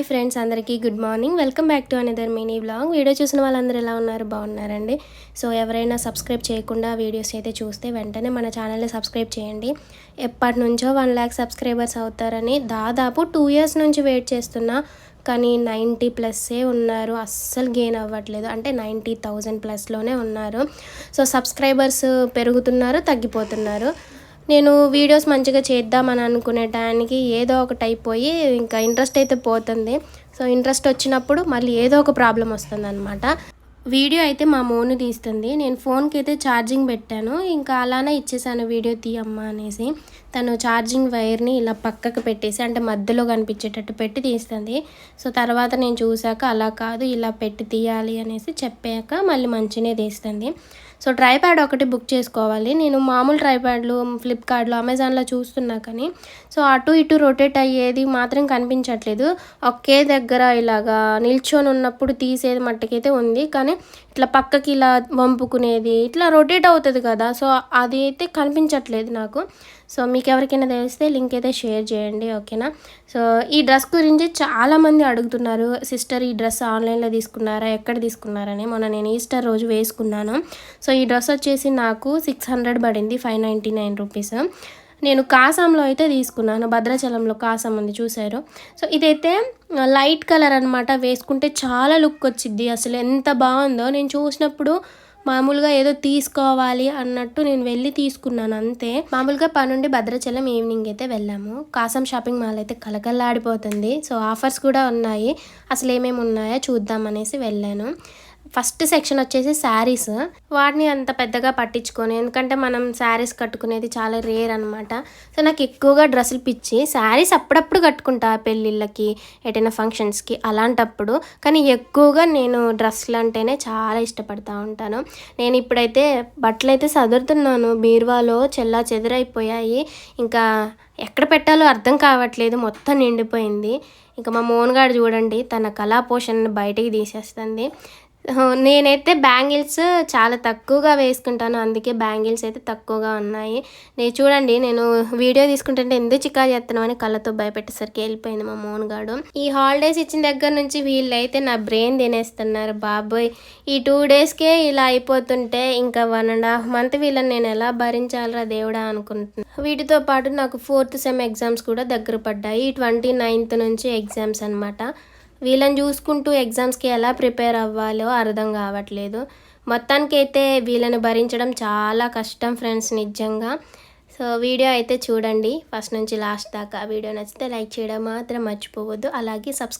Hi friends అందరికీ good morning. Welcome back to another mini blog video చూసిన వాళ్ళందరూ ఎలా ఉన్నారు? బాగున్నారండి. సో ఎవరైనా సబ్స్క్రైబ్ చేయకుండా వీడియోస్ అయితే చూస్తే వెంటనే మన ఛానల్ని సబ్స్క్రైబ్ చేయండి. ఎప్పటి నుంచో వన్ ల్యాక్ సబ్స్క్రైబర్స్ అవుతారని దాదాపు టూ ఇయర్స్ నుంచి వెయిట్ చేస్తున్నా. కానీ నైంటీ ప్లస్సే ఉన్నారు. అస్సలు గెయిన్ అవ్వట్లేదు. అంటే నైంటీ థౌజండ్ ప్లస్లోనే ఉన్నారు. సో సబ్స్క్రైబర్స్ పెరుగుతున్నారు తగ్గిపోతున్నారు. నేను వీడియోస్ మంచిగా చేద్దామని అనుకునే టైంకి ఏదో ఒకటి అయిపోయి ఇంకా ఇంట్రెస్ట్ అయితే పోతుంది. సో ఇంట్రెస్ట్ వచ్చినప్పుడు మళ్ళీ ఏదో ఒక ప్రాబ్లం వస్తుంది అనమాట వీడియో అయితే మా మోను తీస్తుంది. నేను ఫోన్కి అయితే ఛార్జింగ్ పెట్టాను. ఇంకా అలానే ఇచ్చేసాను వీడియో తీయమ్మా అనేసి. తను ఛార్జింగ్ వైర్ని ఇలా పక్కకు పెట్టేసి అంటే మధ్యలో కనిపించేటట్టు పెట్టి తీస్తుంది. సో తర్వాత నేను చూశాక అలా కాదు ఇలా పెట్టి తీయాలి అనేసి చెప్పాక మళ్ళీ మంచినే తీస్తుంది. సో ట్రైప్యాడ్ ఒకటి బుక్ చేసుకోవాలి. నేను మామూలు ట్రైప్యాడ్లు ఫ్లిప్కార్ట్లో అమెజాన్లో చూస్తున్నా కానీ సో అటు ఇటు రొటేట్ అయ్యేది మాత్రం కనిపించట్లేదు. ఒకే దగ్గర ఇలాగా నిల్చొని ఉన్నప్పుడు తీసేది మట్టుకైతే ఉంది. కానీ ఇట్లా పక్కకి ఇలా వంపుకునేది ఇట్లా రొటేట్ అవుతుంది కదా. సో అది అయితే కనిపించట్లేదు నాకు. సో మీకు ఎవరికైనా తెలిస్తే లింక్ అయితే షేర్ చేయండి ఓకేనా? సో ఈ డ్రెస్ గురించి చాలామంది అడుగుతున్నారు సిస్టర్ ఈ డ్రెస్ ఆన్లైన్లో తీసుకున్నారా? ఎక్కడ తీసుకున్నారని? మొన్న నేను ఈస్టర్ రోజు వేసుకున్నాను. సో ఈ డ్రెస్ వచ్చేసి నాకు సిక్స్ హండ్రెడ్ పడింది ఫైవ్ నైంటీ నైన్ రూపీస్ నేను కాసంలో అయితే తీసుకున్నాను. భద్రాచలంలో కాసం ఉంది చూసారు సో ఇదైతే లైట్ కలర్ అనమాట వేసుకుంటే చాలా లుక్ వచ్చింది అసలు ఎంత బాగుందో. నేను చూసినప్పుడు మామూలుగా ఏదో తీసుకోవాలి అన్నట్టు నేను వెళ్ళి తీసుకున్నాను అంతే. మామూలుగా పనుండి భద్రాచలం ఈవినింగ్ అయితే వెళ్ళాము. కాసం షాపింగ్ మాల్ అయితే కలకల్లాడిపోతుంది సో ఆఫర్స్ కూడా ఉన్నాయి. అసలు ఏమేమి ఉన్నాయో చూద్దాం అనేసి వెళ్ళాను. ఫస్ట్ సెక్షన్ వచ్చేసి శారీస్. వాటిని అంత పెద్దగా పట్టించుకొని. ఎందుకంటే మనం శారీస్ కట్టుకునేది చాలా రేర్ అనమాట సో నాకు ఎక్కువగా డ్రెస్సులు పిచ్చి. శారీస్ అప్పుడప్పుడు కట్టుకుంటా పెళ్ళిళ్ళకి ఎటైనా ఫంక్షన్స్కి అలాంటప్పుడు. కానీ ఎక్కువగా నేను డ్రెస్సులు అంటేనే చాలా ఇష్టపడతా ఉంటాను. నేను ఇప్పుడైతే బట్టలు అయితే సదురుతున్నాను. బీరువాలో చెల్లా చెదురైపోయాయి. ఇంకా ఎక్కడ పెట్టాలో అర్థం కావట్లేదు. మొత్తం నిండిపోయింది. ఇంకా మా మోన్గాడు చూడండి తన కళా పోషణను బయటికి తీసేస్తుంది. నేనైతే బ్యాంగిల్స్ చాలా తక్కువగా వేసుకుంటాను. అందుకే బ్యాంగిల్స్ అయితే తక్కువగా ఉన్నాయి. నేను చూడండి నేను వీడియో తీసుకుంటుంటే ఎందుకు చికా చేస్తున్నావు అని కళ్ళతో భయపెట్టేసరికి వెళ్ళిపోయింది మా మోన్ గాడు ఈ హాలిడేస్ ఇచ్చిన దగ్గర నుంచి వీళ్ళైతే నా బ్రెయిన్ తినేస్తున్నారు. బాబోయ్ ఈ టూ డేస్కే ఇలా అయిపోతుంటే ఇంకా వన్ అండ్ హాఫ్ మంత్ వీళ్ళని నేను ఎలా భరించాలరా దేవుడా అనుకుంటున్నాను వీటితో పాటు నాకు ఫోర్త్ సెమ్ ఎగ్జామ్స్ కూడా దగ్గర పడ్డాయి. ట్వంటీ నైన్త్ నుంచి ఎగ్జామ్స్ అనమాట వీళ్ళని చూసుకుంటూ ఎగ్జామ్స్కి ఎలా ప్రిపేర్ అవ్వాలో అర్థం కావట్లేదు. మొత్తానికి అయితే వీళ్ళని భరించడం చాలా కష్టం ఫ్రెండ్స్ నిజంగా. సో వీడియో అయితే చూడండి. ఫస్ట్ నుంచి లాస్ట్ దాకా. వీడియో నచ్చితే లైక్ చేయడం మాత్రం మర్చిపోవద్దు. అలాగే సబ్స్క్రైబ్